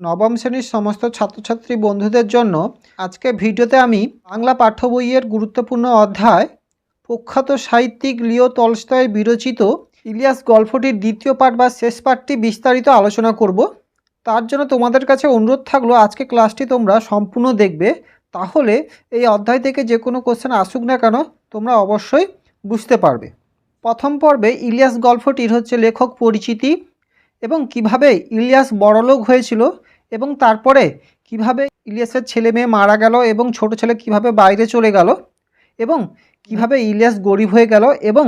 নবম শ্রেণির সমস্ত ছাত্রছাত্রী বন্ধুদের জন্য আজকে ভিডিওতে আমি বাংলা পাঠ্য বইয়ের গুরুত্বপূর্ণ অধ্যায় প্রখ্যাত সাহিত্যিক লিও তলস্তয় বিরচিত ইলিয়াস গল্পটির দ্বিতীয় পাঠ বা শেষ পাঠটি বিস্তারিত আলোচনা করব। তার জন্য তোমাদের কাছে অনুরোধ থাকল, আজকে ক্লাসটি তোমরা সম্পূর্ণ দেখবে। তাহলে এই অধ্যায় থেকে যে কোনো কোশ্চেন আসুক না কেন, তোমরা অবশ্যই বুঝতে পারবে। প্রথম পর্বে ইলিয়াস গল্পটির হচ্ছে লেখক পরিচিতি এবং কীভাবে ইলিয়াস বড়লোক হয়েছিল এবং তারপরে কীভাবে ইলিয়াসের ছেলে মেয়ে মারা গেল এবং ছোট ছেলে কীভাবে বাইরে চলে গেল এবং কীভাবে ইলিয়াস গরিব হয়ে গেল এবং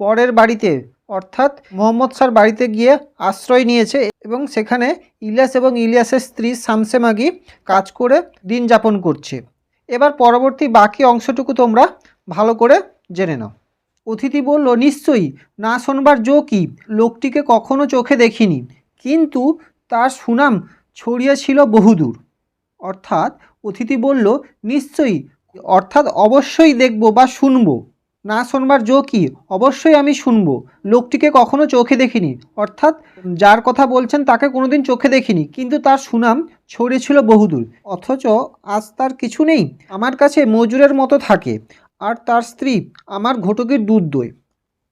পরের বাড়িতে, অর্থাৎ মোহাম্মদ স্যার বাড়িতে গিয়ে আশ্রয় নিয়েছে এবং সেখানে ইলিয়াস এবং ইলিয়াসের স্ত্রী শামসে মাগি কাজ করে দিন যাপন করছে। এবার পরবর্তী বাকি অংশটুকু তোমরা ভালো করে জেনে নাও। অতিথি বলল, নিশ্চয়ই, না শোনবার জো কি? লোকটিকে কখনো চোখে দেখিনি। কিন্তু তার সুনাম ছড়িয়েছিল বহুদূর। অর্থাৎ অতিথি বলল, নিশ্চয়ই, অর্থাৎ অবশ্যই দেখব বা শুনব। না শোনবার জো কি? অবশ্যই আমি শুনব। লোকটিকে কখনো চোখে দেখিনি। অর্থাৎ যার কথা বলছেন তাকে কোনোদিন চোখে দেখিনি। কিন্তু তার সুনাম ছড়িয়েছিল বহুদূর। অথচ আজ তার কিছু নেই। আমার কাছে মজুরের মতো থাকে। আর তার স্ত্রী, আমার ঘটকের দুধ দই।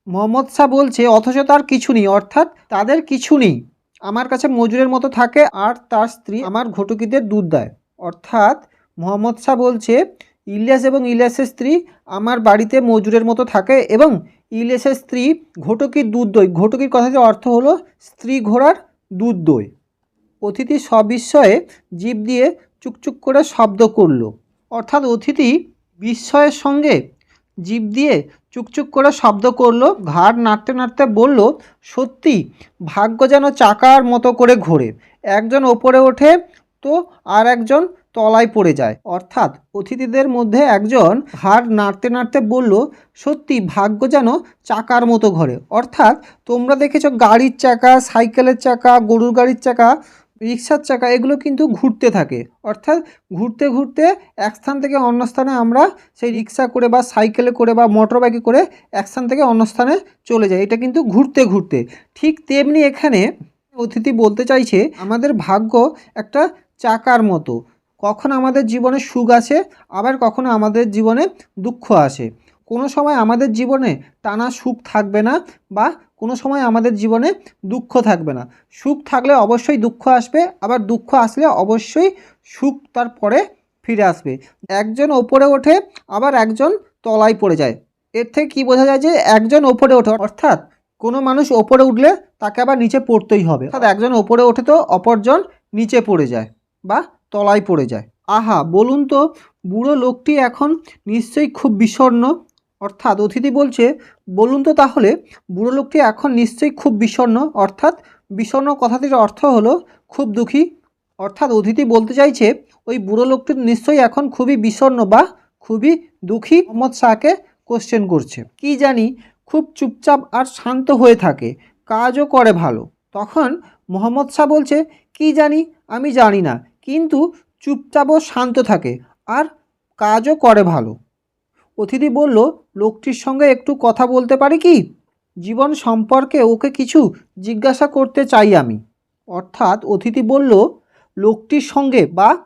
মোহাম্মদ শাহ বলছে, অথচ তার কিছু নেই। অর্থাৎ তাদের কিছু নেই। আমার কাছে মজুরের মতো থাকে আর তার স্ত্রী আমার ঘটকিদের দুধ দেয়। অর্থাৎ মোহাম্মদ শাহ বলছে, ইলিয়াস এবং ইলিয়াসের স্ত্রী আমার বাড়িতে মজুরের মতো থাকে এবং ইলিয়াসের স্ত্রী ঘটকির দুধ দই। ঘটকির কথাটির অর্থ হলো স্ত্রী ঘোড়ার দুধ দই। অতিথি সবিস্ময়ে জীব দিয়ে চুকচুক করে শব্দ করল। অর্থাৎ অতিথি বিস্ময়ের সঙ্গে জীব দিয়ে চুকচুক করে শব্দ করল, ঘাড় নাড়তে নাড়তে বলল, সত্যি, ভাগ্য যেন চাকার মতো করে ঘোরে। একজন ওপরে ওঠে তো আর একজন তলায় পড়ে যায়। অর্থাৎ অতিথিদের মধ্যে একজন ঘাড় নাড়তে নাড়তে বলল, সত্যি, ভাগ্য যেন চাকার মতো ঘোরে। অর্থাৎ তোমরা দেখেছ গাড়ির চাকা, সাইকেলের চাকা, গরুর গাড়ির চাকা রিক্সার চাকা, এগুলো কিন্তু ঘুরতে থাকে। অর্থাৎ ঘুরতে ঘুরতে এক স্থান থেকে অন্য স্থানে আমরা সেই রিক্সা করে বা সাইকেলে করে বা মোটর বাইকে করে এক স্থান থেকে অন্য স্থানে চলে যাই। এটা কিন্তু ঘুরতে ঘুরতে। ঠিক তেমনি এখানে অতিথি বলতে চাইছে, আমাদের ভাগ্য একটা চাকার মতো। কখন আমাদের জীবনে সুখ আসে, আবার কখনো আমাদের জীবনে দুঃখ আসে। কোনো সময় আমাদের জীবনে টানা সুখ থাকবে না বা কোনো সময় আমাদের জীবনে দুঃখ থাকবে না। সুখ থাকলে অবশ্যই দুঃখ আসবে, আবার দুঃখ আসলে অবশ্যই সুখ তারপরে ফিরে আসবে। একজন ওপরে ওঠে, আবার একজন তলায় পড়ে যায়। এর থেকে কী বোঝা যায় যে একজন ওপরে ওঠে, অর্থাৎ কোনো মানুষ ওপরে উঠলে তাকে আবার নিচে পড়তেই হবে। অর্থাৎ একজন ওপরে ওঠে তো অপরজন নিচে পড়ে যায় বা তলায় পড়ে যায়। আহা, বলুন তো, বুড়ো লোকটি এখন নিশ্চয়ই খুব বিষণ্ণ। অর্থাৎ অতিথি বলছে, বলুন তো তাহলে, বুড়ো লোকটি এখন নিশ্চয়ই খুব বিষণ্ণ। অর্থাৎ বিষণ্ণ কথাটির অর্থ হলো খুব দুঃখী। অর্থাৎ অতিথি বলতে চাইছে, ওই বুড়ো লোকটি নিশ্চয়ই এখন খুবই বিষণ্ণ বা খুবই দুঃখী। মোহাম্মদ শাহকে কোশ্চেন করছে। কি জানি, খুব চুপচাপ আর শান্ত হয়ে থাকে। কাজও করে ভালো। তখন মোহাম্মদ শাহ বলছে, কি জানি, আমি জানি না। কিন্তু চুপচাপ ও শান্ত থাকে আর কাজও করে ভালো। অতিথি বলল লোকটির সঙ্গে একটু কথা বলতে পারি কি? জীবন সম্পর্কে ওকে কিছু জিজ্ঞাসা করতে চাই আমি। অর্থাৎ অতিথি বলল, লোকটির সঙ্গে বা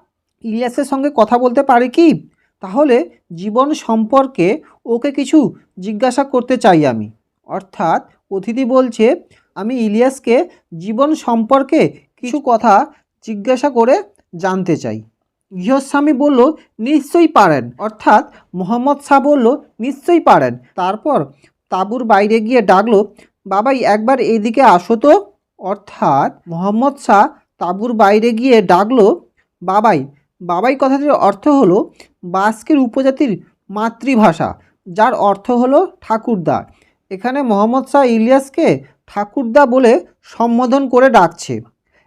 ইলিয়াসের সঙ্গে কথা বলতে পারি কি? তাহলে জীবন সম্পর্কে ওকে কিছু জিজ্ঞাসা করতে চাই আমি। অর্থাৎ অতিথি বলছে, আমি ইলিয়াসকে জীবন সম্পর্কে কিছু কথা জিজ্ঞাসা করে জানতে চাই। গৃহস্বামী বলল, নিশ্চয়ই পারেন। অর্থাৎ মোহাম্মদ শাহ বলল, নিশ্চয়ই পারেন। তারপর তাবুর বাইরে গিয়ে ডাকলো, বাবাই, একবার এদিকে আসো তো। অর্থাৎ মোহাম্মদ শাহ তাবুর বাইরে গিয়ে ডাকলো, বাবাই বাবাই কথাটির অর্থ হলো বাস্কের উপজাতির মাতৃভাষা, যার অর্থ হলো ঠাকুরদা। এখানে মোহাম্মদ শাহ ইলিয়াসকে ঠাকুরদা বলে সম্বোধন করে ডাকছে।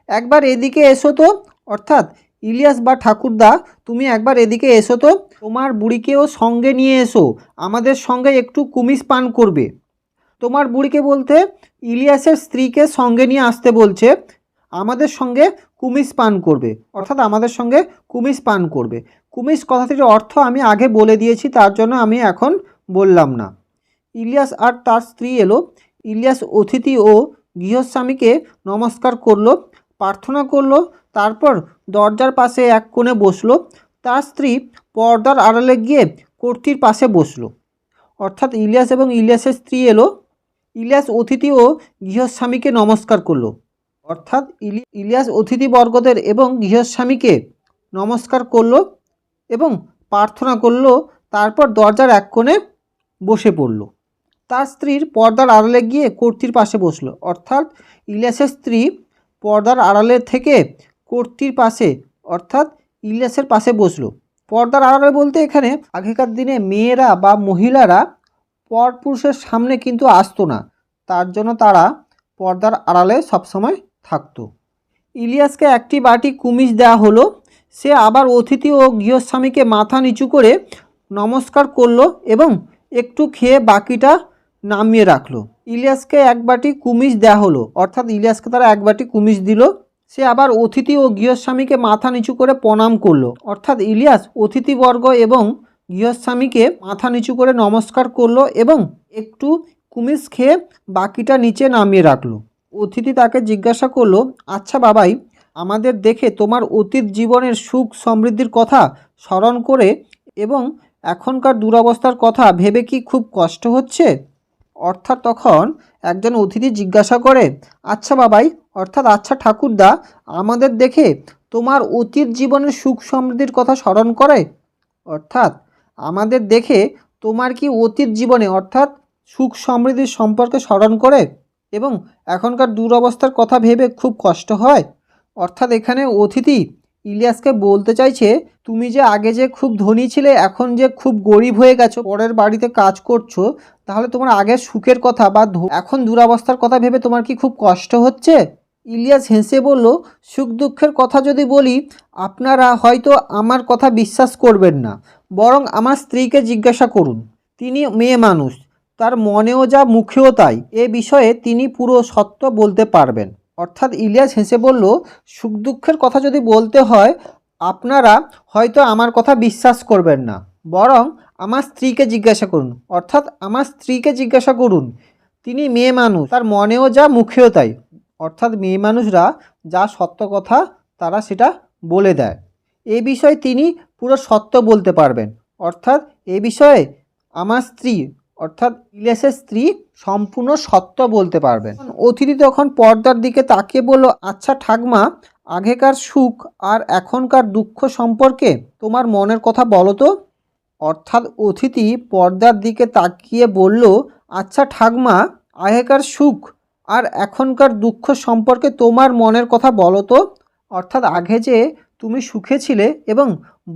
একবার এদিকে এসো তো। অর্থাৎ ইলিয়াস বা ঠাকুরদা, তুমি একবার এদিকে এসো তো। তোমার বুড়িকেও সঙ্গে নিয়ে এসো। আমাদের সঙ্গে একটু কুমিস পান করবে। তোমার বুড়িকে বলতে, ইলিয়াসের স্ত্রীকে সঙ্গে নিয়ে আসতে বলছে। আমাদের সঙ্গে কুমিস পান করবে। অর্থাৎ আমাদের সঙ্গে কুমিস পান করবে। কুমিস কথাটির অর্থ আমি আগে বলে দিয়েছি, তার জন্য আমি এখন বললাম না। ইলিয়াস আর তার স্ত্রী এলো। ইলিয়াস অতিথি ও গৃহস্বামীকে নমস্কার করল, প্রার্থনা করল, তারপর দরজার পাশে এক কোণে বসল। তার স্ত্রী পর্দার আড়ালে গিয়ে কর্তির পাশে বসল। অর্থাৎ ইলিয়াস এবং ইলিয়াসের স্ত্রী এলো। ইলিয়াস অতিথি ও গৃহস্বামীকে নমস্কার করল। অর্থাৎ ইলি ইলিয়াস অতিথিবর্গদের এবং গৃহস্বামীকে নমস্কার করল এবং প্রার্থনা করল, তারপর দরজার এক কোণে বসে পড়ল। তার স্ত্রীর পর্দার আড়ালে গিয়ে কর্তির পাশে বসল। অর্থাৎ ইলিয়াসের স্ত্রী পর্দার আড়ালে থেকে কর্তির পাশে, অর্থাৎ ইলিয়াসের পাশে বসল। পর্দার আড়ালে বলতে এখানে আগেকার দিনে মেয়েরা বা মহিলারা পরপুরুষের সামনে কিন্তু আসতো না। তার জন্য তারা পর্দার আড়ালে সবসময় থাকতো। ইলিয়াসকে একটি বাটি কুমিজ দেওয়া হলো। সে আবার অতিথি ও গৃহস্বামীকে মাথা নিচু করে নমস্কার করল এবং একটু খেয়ে বাকিটা নামিয়ে রাখল। ইলিয়াসকে এক বাটি কুমিজ দেওয়া হলো। অর্থাৎ ইলিয়াসকে তারা এক বাটি কুমিজ দিল। সে আবার অতিথি ও গৃহস্বামীকে মাথা নিচু করে প্রণাম করল। অর্থাৎ ইলিয়াস অতিথিবর্গ এবং গৃহস্বামীকে মাথা নিচু করে নমস্কার করল এবং একটু কুমিজ খেয়ে বাকিটা নিচে নামিয়ে রাখল। অতিথি তাকে জিজ্ঞাসা করল আচ্ছা বাবাই, আমাদের দেখে তোমার অতীত জীবনের সুখ সমৃদ্ধির কথা স্মরণ করে এবং এখনকার দুরবস্থার কথা ভেবে কি খুব কষ্ট হচ্ছে? অর্থাৎ তখন একজন অতিথি জিজ্ঞাসা করে আচ্ছা বাবাই অর্থাৎ আচ্ছা ঠাকুরদা, আমাদের দেখে তোমার অতীত জীবনের সুখ সমৃদ্ধির কথা স্মরণ করে? অর্থাৎ আমাদের দেখে তোমার কি অতীত জীবনে অর্থাৎ সুখ সমৃদ্ধির সম্পর্কে স্মরণ করে? এবং এখনকার দুরবস্থার কথা ভেবে খুব কষ্ট হয়? অর্থাৎ এখানে অতিথি ইলিয়াসকে বলতে চাইছে, তুমি যে আগে যে খুব ধনী ছিলে, এখন যে খুব গরিব হয়ে গেছো, পরের বাড়িতে কাজ করছ, তাহলে তোমার আগের সুখের কথা বা এখন দুরাবস্থার কথা ভেবে তোমার কি খুব কষ্ট হচ্ছে? ইলিয়াস হেসে বলল, সুখ দুঃখের কথা যদি বলি, আপনারা হয়তো আমার কথা বিশ্বাস করবেন না, বরং আমার স্ত্রীকে জিজ্ঞাসা করুন। তিনি মেয়ে মানুষ, তার মনেও যা, মুখেও তাই। এ বিষয়ে তিনি পুরো সত্য বলতে পারবেন। অর্থাৎ ইলিয়াস হেসে বলল, সুখ দুঃখের কথা যদি বলতে হয়, আপনারা হয়তো আমার কথা বিশ্বাস করবেন না, বরং আমার স্ত্রীকে জিজ্ঞাসা করুন। অর্থাৎ আমার স্ত্রীকে জিজ্ঞাসা করুন। তিনি মেয়ে মানুষ, তার মনেও যা, মুখেও তাই। অর্থাৎ মেয়ে মানুষরা যা সত্য কথা তারা সেটা বলে দেয়। এ বিষয়ে তিনি পুরো সত্য বলতে পারবেন। অর্থাৎ এ বিষয়ে আমার স্ত্রী, অর্থাৎ ইলিয়াসের স্ত্রী সম্পূর্ণ সত্য বলতে পারবেন। অতিথি তখন পর্দার দিকে তাকিয়ে বলল আচ্ছা ঠাকমা, আগেকার সুখ আর এখনকার দুঃখ সম্পর্কে তোমার মনের কথা বলো তো। অর্থাৎ অতিথি পর্দার দিকে তাকিয়ে বলল আচ্ছা ঠাকমা, আগেকার সুখ আর এখনকার দুঃখ সম্পর্কে তোমার মনের কথা বলো তো। অর্থাৎ আগে যে তুমি সুখে ছিলে এবং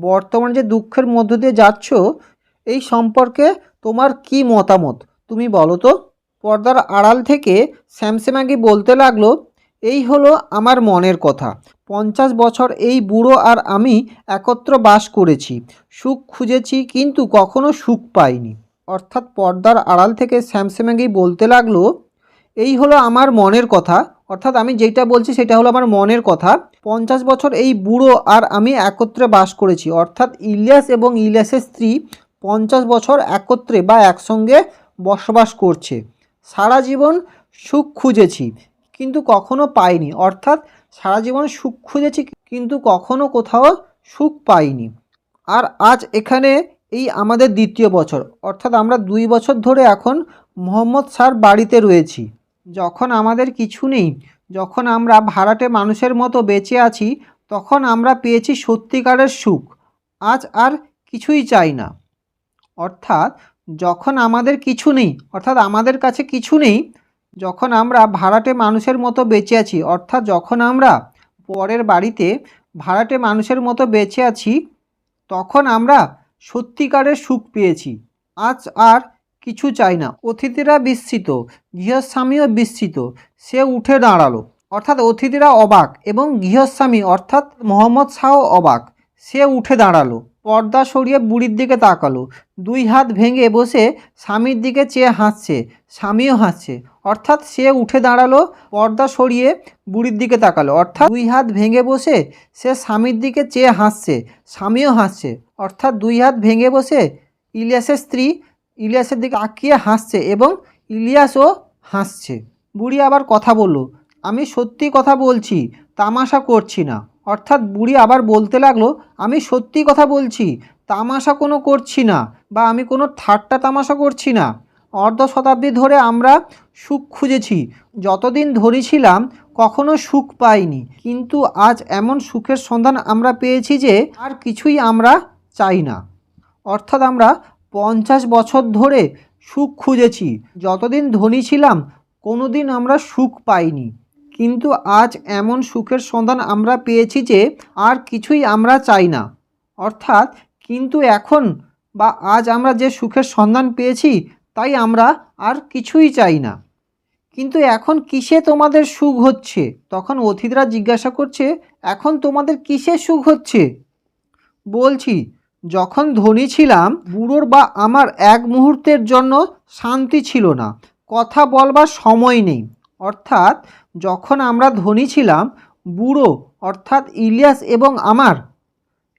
বর্তমান যে দুঃখের মধ্য দিয়ে যাচ্ছ, এই সম্পর্কে তোমার কি মতামত? তুমি বলো তো। পর্দার আড়াল থেকে স্যামসেমাগি বলতে লাগল, এই হলো আমার মনের কথা। পঞ্চাশ বছর এই বুড়ো আর আমি একত্র বাস করেছি। সুখ খুঁজেছি কিন্তু কখনো সুখ পাইনি। অর্থাৎ পর্দার আড়াল থেকে স্যামসেমাগি বলতে লাগল এই হলো আমার মনের কথা। অর্থাৎ আমি যেটা বলছি সেটা হলো আমার মনের কথা। পঞ্চাশ বছর এই বুড়ো আর আমি একত্রে বাস করেছি। অর্থাৎ ইলিয়াস এবং ইলিয়াসের স্ত্রী পঞ্চাশ বছর একত্রে বা একসঙ্গে বসবাস করছে। সারা জীবন সুখ খুঁজেছি, কিন্তু কখনো পাইনি। অর্থাৎ সারা জীবন সুখ খুঁজেছি, কিন্তু কখনো কোথাও সুখ পাইনি। আর আজ এখানে এই আমাদের দ্বিতীয় বছর। অর্থাৎ আমরা দুই বছর ধরে এখন মোহাম্মদ স্যার বাড়িতে রয়েছি। যখন আমাদের কিছু নেই, যখন আমরা ভাড়াটে মানুষের মতো বেঁচে আছি, তখন আমরা পেয়েছি সত্যিকারের সুখ। আজ আর কিছুই চাই না। অর্থাৎ যখন আমাদের কিছু নেই, অর্থাৎ আমাদের কাছে কিছু নেই, যখন আমরা ভাড়াটে মানুষের মতো বেঁচে আছি, অর্থাৎ যখন আমরা পরের বাড়িতে ভাড়াটে মানুষের মতো বেঁচে আছি, তখন আমরা সত্যিকারের সুখ পেয়েছি। আজ আর কিছু চাই না। অতিথিরা বিস্মিত, গৃহস্বামীও বিস্মিত, সে উঠে দাঁড়াল। অর্থাৎ অতিথিরা অবাক এবং গৃহস্বামী অর্থাৎ মোহাম্মদ শাহ অবাক। সে উঠে দাঁড়াল, পর্দা সরিয়ে বুড়ির দিকে তাকালো। দুই হাত ভেঙে বসে স্বামীর দিকে চেয়ে হাসছে, স্বামীও হাসছে। অর্থাৎ সে উঠে দাঁড়াল, পর্দা সরিয়ে বুড়ির দিকে তাকালো। অর্থাৎ দুই হাত ভেঙে বসে সে স্বামীর দিকে চেয়ে হাসছে, স্বামীও হাসছে। অর্থাৎ দুই হাত ভেঙে বসে ইলিয়াসের স্ত্রী ইলিয়াসের দিকে আঁকিয়ে হাসছে এবং ইলিয়াসও হাসছে। বুড়ি আবার কথা বলল, আমি সত্যি কথা বলছি, তামাশা করছি না। অর্থাৎ বুড়ি আবার বলতে লাগল, আমি সত্যি কথা বলছি, তামাশা কোনো করছি না বা আমি কোনো ঠাট্টা তামাশা করছি না। অর্ধ শতাব্দী ধরে আমরা সুখ খুঁজেছি, যতদিন ধনী ছিলাম কখনো সুখ পাইনি। কিন্তু আজ এমন সুখের সন্ধান আমরা পেয়েছি যে আর কিছুই আমরা চাই না। অর্থাৎ আমরা পঞ্চাশ বছর ধরে সুখ খুঁজেছি। যতদিন ধনী ছিলাম কোনো দিন আমরা সুখ পাইনি। কিন্তু আজ এমন সুখের সন্ধান আমরা পেয়েছি যে আর কিছুই আমরা চাই না। অর্থাৎ, কিন্তু এখন বা আজ আমরা যে সুখের সন্ধান পেয়েছি, তাই আমরা আর কিছুই চাই না। কিন্তু এখন কিসে তোমাদের সুখ হচ্ছে? তখন অতিথিরা জিজ্ঞাসা করছে, এখন তোমাদের কিসে সুখ হচ্ছে? বলছি যখন ধনী ছিলাম, বুড়োর বা আমার এক মুহূর্তের জন্য শান্তি ছিল না। কথা বলবার সময় নেই। অর্থাৎ যখন আমরা ধনী ছিলাম, বুড়ো, অর্থাৎ ইলিয়াস এবং আমার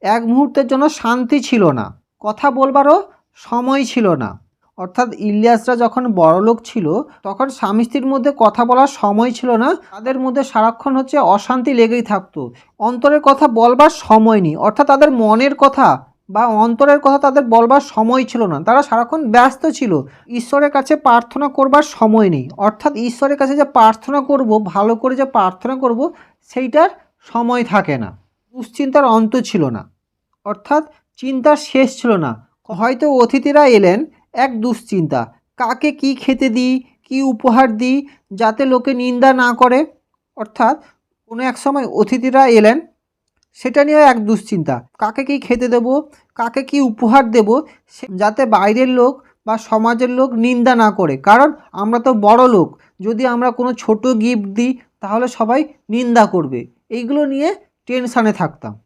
এক মুহূর্তের জন্য শান্তি ছিল না। কথা বলবারও সময় ছিল না। অর্থাৎ ইলিয়াসরা যখন বড়লোক ছিল, তখন স্বামী স্ত্রীর মধ্যে কথা বলার সময় ছিল না। তাদের মধ্যে সারাক্ষণ হচ্ছে অশান্তি লেগেই থাকতো। অন্তরের কথা বলবার সময় নেই। অর্থাৎ তাদের মনের কথা বা অন্তরের কথা তাদের বলবার সময় ছিল না। তারা সারাক্ষণ ব্যস্ত ছিল। ঈশ্বরের কাছে প্রার্থনা করবার সময় নেই। অর্থাৎ ঈশ্বরের কাছে যে প্রার্থনা করব, ভালো করে যে প্রার্থনা করব, সেইটার সময় থাকে না। দুশ্চিন্তার অন্ত ছিল না। অর্থাৎ চিন্তার শেষ ছিল না। হয়তো অতিথিরা এলেন এক দুশ্চিন্তা। কাকে কি খেতে দিই, কি উপহার দিই, যাতে লোকে নিন্দা না করে? অর্থাৎ কোনো এক সময় অতিথিরা এলেন সেটা নিয়েও এক দুশ্চিন্তা। কাকে কি খেতে দেবো? কাকে কি উপহার দেব? যাতে বাইরের লোক বা সমাজের লোক নিন্দা না করে। কারণ আমরা তো বড় লোক। যদি আমরা কোনো ছোট গিফট দিই, তাহলে সবাই নিন্দা করবে। এইগুলো নিয়ে টেনশানে থাকতাম।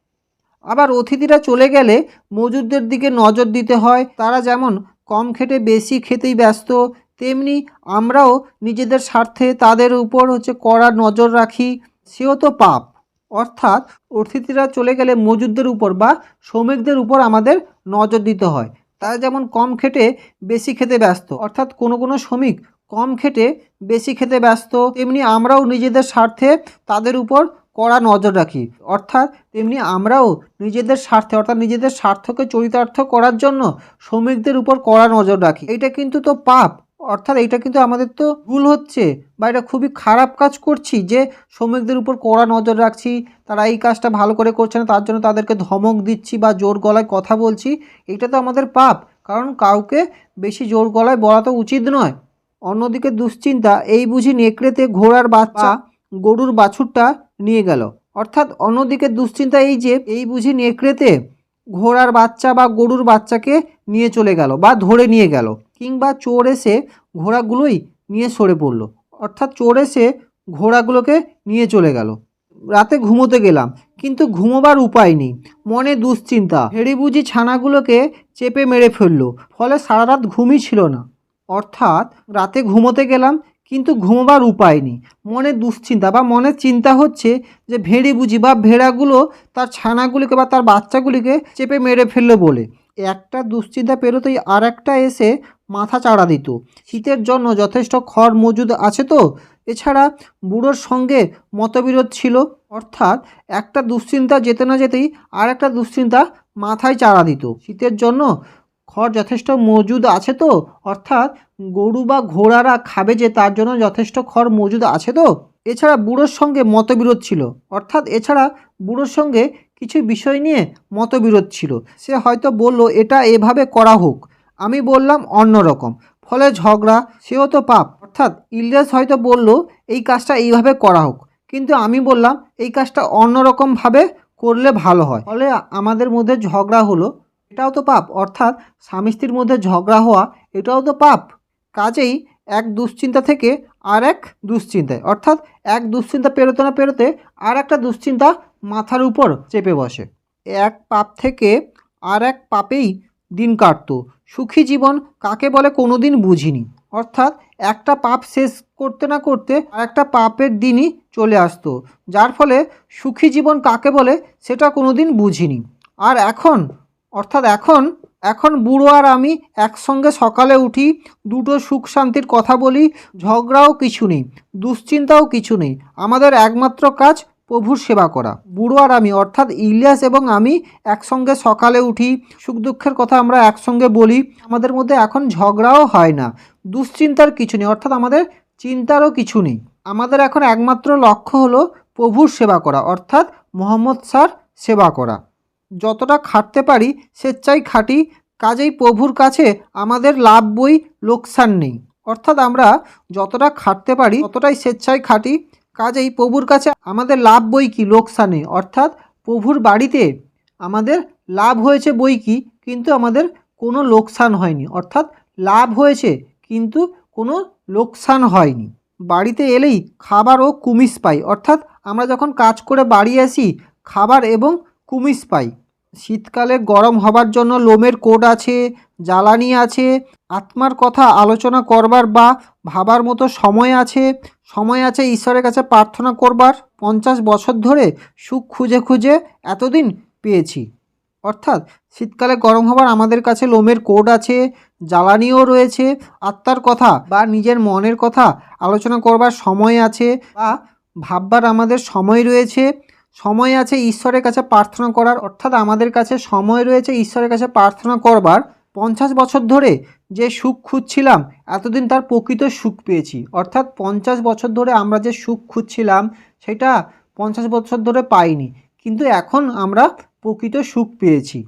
আবার অতিথিরা চলে গেলে মজুরদের দিকে নজর দিতে হয়। তারা যেমন কম খেটে বেশি খেতেই ব্যস্ত, তেমনি আমরাও নিজেদের স্বার্থে তাদের উপর হচ্ছে কড়া নজর রাখি। সেও তো পাপ। অর্থাৎ অতিথিরা চলে গেলে মজুরদের উপর বা শ্রমিকদের উপর আমাদের নজর দিতে হয়। তারা যেমন কম খেটে বেশি খেতে ব্যস্ত, অর্থাৎ কোনো কোনো শ্রমিক কম খেটে বেশি খেতে ব্যস্ত, তেমনি আমরাও নিজেদের স্বার্থে তাদের উপর কড়া নজর রাখি। অর্থাৎ তেমনি আমরাও নিজেদের স্বার্থে, অর্থাৎ নিজেদের স্বার্থকে চরিতার্থ করার জন্য শ্রমিকদের উপর কড়া নজর রাখি। এটা কিন্তু তো পাপ। অর্থাৎ এটা কিন্তু আমাদের তো ভুল হচ্ছে বা এটা খুবই খারাপ কাজ করছি যে শ্রমিকদের উপর কড়া নজর রাখছি তারা এই কাজটা ভালো করে করছে না তার জন্য তাদেরকে ধমক দিচ্ছি বা জোর গলায় কথা বলছি এটা তো আমাদের পাপ। কারণ কাউকে বেশি জোর গলায় বলা তো উচিত নয়। অন্যদিকে দুশ্চিন্তা এই বুঝি নেকড়েতে ঘোড়ার বাচ্চা গরুর বাছুরটা নিয়ে গেল। অর্থাৎ অন্যদিকে দুশ্চিন্তা এই যে এই বুঝি নেকড়েতে ঘোড়ার বাচ্চা বা গরুর বাচ্চাকে নিয়ে চলে গেল বা ধরে নিয়ে গেল। কিংবা চোর এসে ঘোড়াগুলোই নিয়ে সরে পড়ল। অর্থাৎ চোর এসে ঘোড়াগুলোকে নিয়ে চলে গেল। রাতে ঘুমোতে গেলাম, কিন্তু ঘুমোবার উপায় নেই। মনে দুশ্চিন্তা। হেড়ে বুঝি ছানাগুলোকে চেপে মেরে ফেলল, ফলে সারা রাত ঘুমই ছিল না। অর্থাৎ রাতে ঘুমোতে গেলাম, কিন্তু ঘুমোবার উপায় নেই। মনে দুশ্চিন্তা বা মনে চিন্তা হচ্ছে যে ভেড়ি বুঝি বা ভেড়াগুলো তার ছানাগুলিকে বা তার বাচ্চাগুলিকে চেপে মেরে ফেলল বলে। একটা দুশ্চিন্তা পেরোতেই আর একটা এসে মাথা চাড়া দিত। শীতের জন্য যথেষ্ট খড় মজুদ আছে তো? এছাড়া বুড়োর সঙ্গে মতবিরোধ ছিল। অর্থাৎ একটা দুশ্চিন্তা যেতে না যেতেই আর একটা দুশ্চিন্তা মাথায় চাড়া দিত। শীতের জন্য খড় যথেষ্ট মজুদ আছে তো? অর্থাৎ গরু বা ঘোড়ারা খাবে যে তার জন্য যথেষ্ট খড় মজুদ আছে তো? এছাড়া বুড়োর সঙ্গে মতবিরোধ ছিল। অর্থাৎ এছাড়া বুড়োর সঙ্গে কিছু বিষয় নিয়ে মতবিরোধ ছিল। সে হয়তো বলল, এটা এভাবে করা হোক। আমি বললাম অন্য রকম। ফলে ঝগড়া, সেও তো পাপ। অর্থাৎ ইলিয়াস হয়তো বলল, এই কাজটা এইভাবে করা হোক। কিন্তু আমি বললাম, এই কাজটা অন্যরকমভাবে করলে ভালো হয়। ফলে আমাদের মধ্যে ঝগড়া হলো, এটাও তো পাপ। অর্থাৎ স্বামী স্ত্রীর মধ্যে ঝগড়া হওয়া, এটাও তো পাপ। কাজেই এক দুশ্চিন্তা থেকে আর এক দুশ্চিন্তায়। অর্থাৎ এক দুশ্চিন্তা পেরোতে না পেরোতে আর একটা দুশ্চিন্তা মাথার উপর চেপে বসে। এক পাপ থেকে আর এক পাপেই দিন কাটতো। সুখী জীবন কাকে বলে কোনো দিন বুঝিনি। অর্থাৎ একটা পাপ শেষ করতে না করতে একটা পাপের দিনই চলে আসতো। যার ফলে সুখী জীবন কাকে বলে সেটা কোনো দিন বুঝিনি। আর এখন, অর্থাৎ এখন এখন বুড়ো আর আমি একসঙ্গে সকালে উঠি, দুটো সুখ শান্তির কথা বলি, ঝগড়াও কিছু নেই, দুশ্চিন্তাও কিছু নেই। আমাদের একমাত্র কাজ প্রভুর সেবা করা। বুড়ো আর আমি, অর্থাৎ ইলিয়াস এবং আমি একসঙ্গে সকালে উঠি। সুখ দুঃখের কথা আমরা একসঙ্গে বলি। আমাদের মধ্যে এখন ঝগড়াও হয় না। দুশ্চিন্তার কিছু নেই, অর্থাৎ আমাদের চিন্তারও কিছু নেই। আমাদের এখন একমাত্র লক্ষ্য হলো প্রভুর সেবা করা, অর্থাৎ মোহাম্মদ স্যার সেবা করা। যতটা খাটতে পারি স্বেচ্ছায় খাটি, কাজেই প্রভুর কাছে আমাদের লাভ বই লোকসান নেই। অর্থাৎ আমরা যতটা খাটতে পারি, ততটাই স্বেচ্ছায় খাটি কাজেই প্রভুর কাছে আমাদের লাভ বই কি? লোকসানে। অর্থাৎ প্রভুর বাড়িতে আমাদের লাভ হয়েছে বই কি? কিন্তু আমাদের কোনো লোকসান হয়নি। অর্থাৎ লাভ হয়েছে, কিন্তু কোনো লোকসান হয়নি। বাড়িতে এলেই খাবার ও কুমিস পাই। অর্থাৎ আমরা যখন কাজ করে বাড়ি আসি, খাবার এবং কুমিস পাই। শীতকালে গরম হবার জন্য লোমের কোট আছে, জ্বালানি আছে আত্মার কথা আলোচনা করবার বা ভাবার মতো সময় আছে সময় আছে ঈশ্বরের কাছে প্রার্থনা করবার। পঞ্চাশ বছর ধরে সুখ খুঁজে খুঁজে এতদিন পেয়েছি। অর্থাৎ শীতকালে গরম হবার আমাদের কাছে লোমের কোট আছে, জ্বালানিও রয়েছে, আত্মার কথা বা নিজের মনের কথা আলোচনা করবার সময় আছে বা ভাববার আমাদের সময় রয়েছে। সময় আছে ঈশ্বরের কাছে প্রার্থনা করার, অর্থাৎ আমাদের কাছে সময় রয়েছে ঈশ্বরের কাছে প্রার্থনা করবার। পঞ্চাশ বছর ধরে যে সুখ খুঁজছিলাম, এতদিন তার প্রকৃত সুখ পেয়েছি। অর্থাৎ পঞ্চাশ বছর ধরে আমরা যে সুখ খুঁজছিলাম, সেটা পঞ্চাশ বছর ধরে পাইনি। কিন্তু এখন আমরা প্রকৃত সুখ পেয়েছি।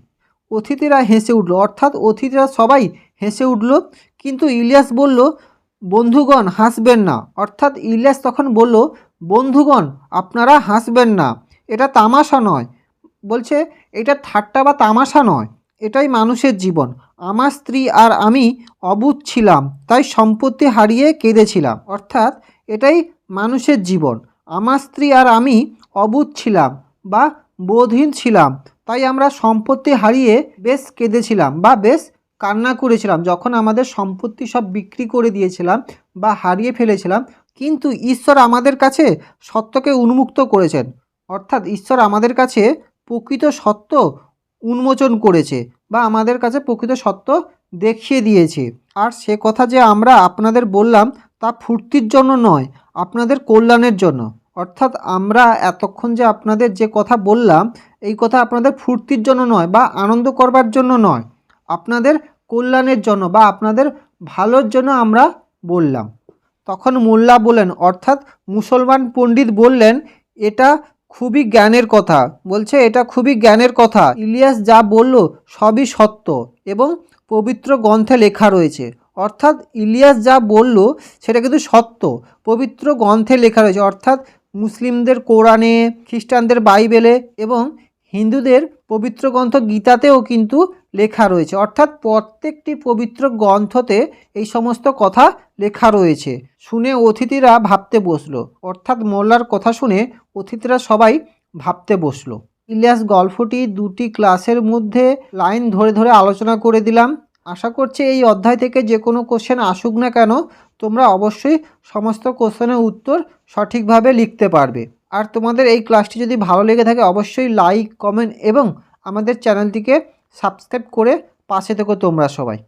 অতিথিরা হেসে উঠল, অর্থাৎ অতিথিরা সবাই হেসে উঠল? কিন্তু ইলিয়াস বলল, বন্ধুগণ, হাসবেন না। অর্থাৎ ইলিয়াস তখন বলল, বন্ধুগণ, আপনারা হাসবেন না। এটা তামাশা নয়। বলছে, এটা ঠাট্টা বা তামাশা নয়। এটাই মানুষের জীবন। আমার স্ত্রী আর আমি অবুধ ছিলাম, তাই সম্পত্তি হারিয়ে কেঁদেছিলাম। অর্থাৎ এটাই মানুষের জীবন। আমার স্ত্রী আর আমি অবুধ ছিলাম বা বোধহীন ছিলাম, তাই আমরা সম্পত্তি হারিয়ে বেশ কেঁদেছিলাম বা বেশ কান্না করেছিলাম। যখন আমাদের সম্পত্তি সব বিক্রি করে দিয়েছিলাম বা হারিয়ে ফেলেছিলাম, কিন্তু ঈশ্বর আমাদের কাছে সত্যকে উন্মুক্ত করেছেন। অর্থাৎ ঈশ্বর আমাদের কাছে প্রকৃত সত্য উন্মোচন করেছে বা আমাদের কাছে প্রকৃত সত্য দেখিয়ে দিয়েছে। আর সে কথা যে আমরা আপনাদের বললাম তা ফুর্তির জন্য নয়, আপনাদের কল্যাণের জন্য। অর্থাৎ আমরা এতক্ষণ যে আপনাদের যে কথা বললাম, এই কথা আপনাদের ফুর্তির জন্য নয় বা আনন্দ করবার জন্য নয়, আপনাদের কল্যাণের জন্য বা আপনাদের ভালোর জন্য আমরা বললাম। তখন মোল্লা বললেন অর্থাৎ মুসলমান পণ্ডিত বললেন, এটা খুবই জ্ঞানের কথা। বলছে, এটা খুবই জ্ঞানের কথা। ইলিয়াস যা বলল সবই সত্য এবং পবিত্র গ্রন্থে লেখা রয়েছে। অর্থাৎ ইলিয়াস যা বলল সেটা কিন্তু সত্য। পবিত্র গ্রন্থে লেখা রয়েছে। অর্থাৎ মুসলিমদের কোরআনে, খ্রিস্টানদের বাইবেলে এবং হিন্দুদের পবিত্র গ্রন্থ গীতাতেও কিন্তু লেখা রয়েছে। অর্থাৎ প্রত্যেকটি পবিত্র গ্রন্থতে এই সমস্ত কথা লেখা রয়েছে। শুনে অতিথিরা ভাবতে বসল। অর্থাৎ মোল্লার কথা শুনে অতিথিরা সবাই ভাবতে বসল। ইলিয়াস, গল্পটি দুটি ক্লাসের মধ্যে লাইন ধরে ধরে আলোচনা করে দিলাম। আশা করছি এই অধ্যায় থেকে যে কোনো কোশ্চেন আসুক না কেন, তোমরা অবশ্যই সমস্ত কোশ্চেনের উত্তর সঠিকভাবে লিখতে পারবে। আর তোমাদের এই ক্লাসটি যদি ভালো লেগে থাকে, অবশ্যই লাইক কমেন্ট এবং আমাদের চ্যানেলটিকে সাবস্ক্রাইব করে পাশে থেকো তোমরা সবাই।